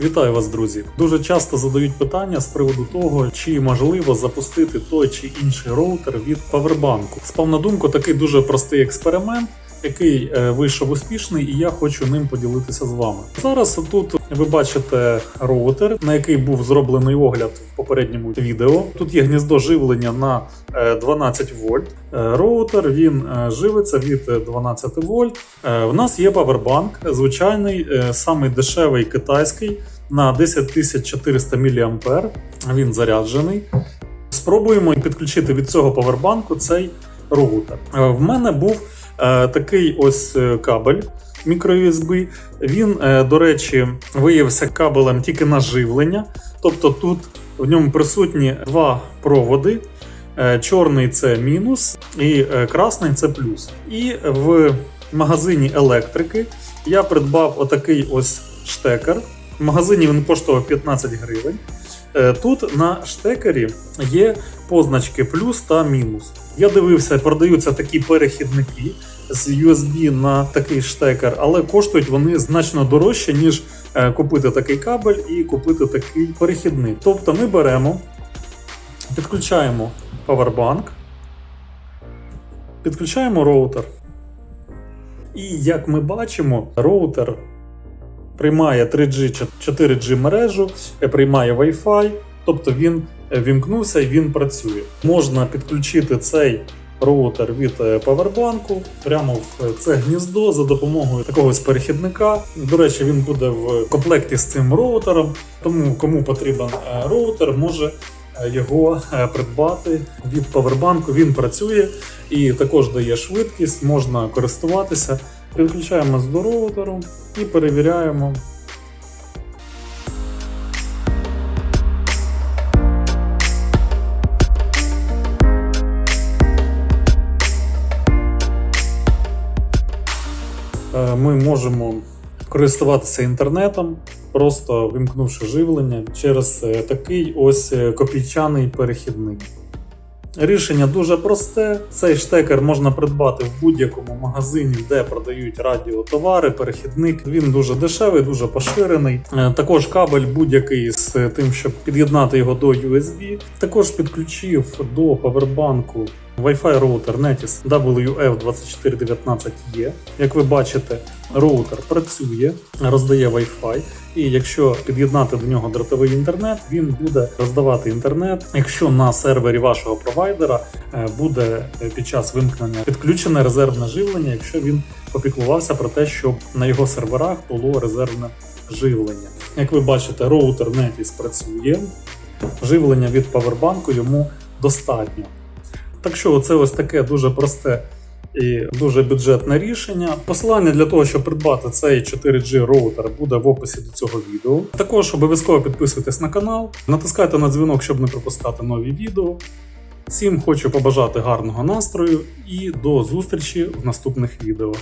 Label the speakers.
Speaker 1: Вітаю вас, друзі! Дуже часто задають питання з приводу того, чи можливо запустити той чи інший роутер від павербанку. Спав на думку такий дуже простий експеримент, який е, вийшов успішний, і я хочу ним поділитися з вами. Зараз тут ви бачите роутер, на який був зроблений огляд в попередньому відео. Тут є гніздо живлення на е, 12 вольт. Е, Роутер він е, живиться від е, 12 вольт. Е, В нас є павербанк, звичайний, е, самий дешевий китайський на 10400 мА. Він заряджений. Спробуємо підключити від цього павербанку цей роутер. Е, В мене був е, такий ось е, кабель мікро-USB. Він, е, до речі, виявився кабелем тільки на живлення. Тобто тут в ньому присутні два проводи. Е, Чорний це мінус, і е, красний це плюс. І в магазині електрики я придбав отакий ось штекер. В магазині він коштував 15 гривень. Е, Тут на штекері є позначки плюс та мінус. Я дивився, продаються такі перехідники з USB на такий штекер, але коштують вони значно дорожче, ніж е, купити такий кабель і купити такий перехідник. Тобто ми беремо, підключаємо Powerbank, підключаємо роутер. І як ми бачимо, роутер приймає 3G, 4G мережу, е, приймає Wi-Fi, тобто він е, вімкнувся і він працює. Можна підключити цей роутер від е, павербанку прямо в е, це гніздо за допомогою такого перехідника. До речі, він буде в комплекті з цим роутером, тому кому потрібен роутер, може його придбати від павербанку. Він працює і також дає швидкість, можна користуватися. Підключаємось до роутеру і перевіряємо. Ми можемо користуватися інтернетом, просто вимкнувши живлення через е, такий ось е, копійчаний перехідник. Рішення дуже просте. Цей штекер можна придбати в будь-якому магазині, де продають радіотовари, перехідник. Він дуже дешевий, дуже поширений. Е, Також кабель будь-який з тим, щоб під'єднати його до USB. Також підключив до павербанку Wi-Fi роутер Netis WF2419E. Як ви бачите, роутер працює, роздає Wi-Fi. І якщо під'єднати до нього дротовий інтернет, він буде роздавати інтернет. Якщо на сервері вашого провайдера е, буде е, під час вимкнення підключене резервне живлення, якщо він попіклувався про те, щоб на його серверах було резервне живлення. Як ви бачите, роутер Netis працює, живлення від павербанку йому достатньо. Так що це ось таке дуже просте і дуже бюджетне рішення. Посилання для того, щоб придбати цей 4G роутер, буде в описі до цього відео. Також обов'язково підписуйтесь на канал, натискайте на дзвінок, щоб не пропускати нові відео. Всім хочу побажати гарного настрою і до зустрічі в наступних відео.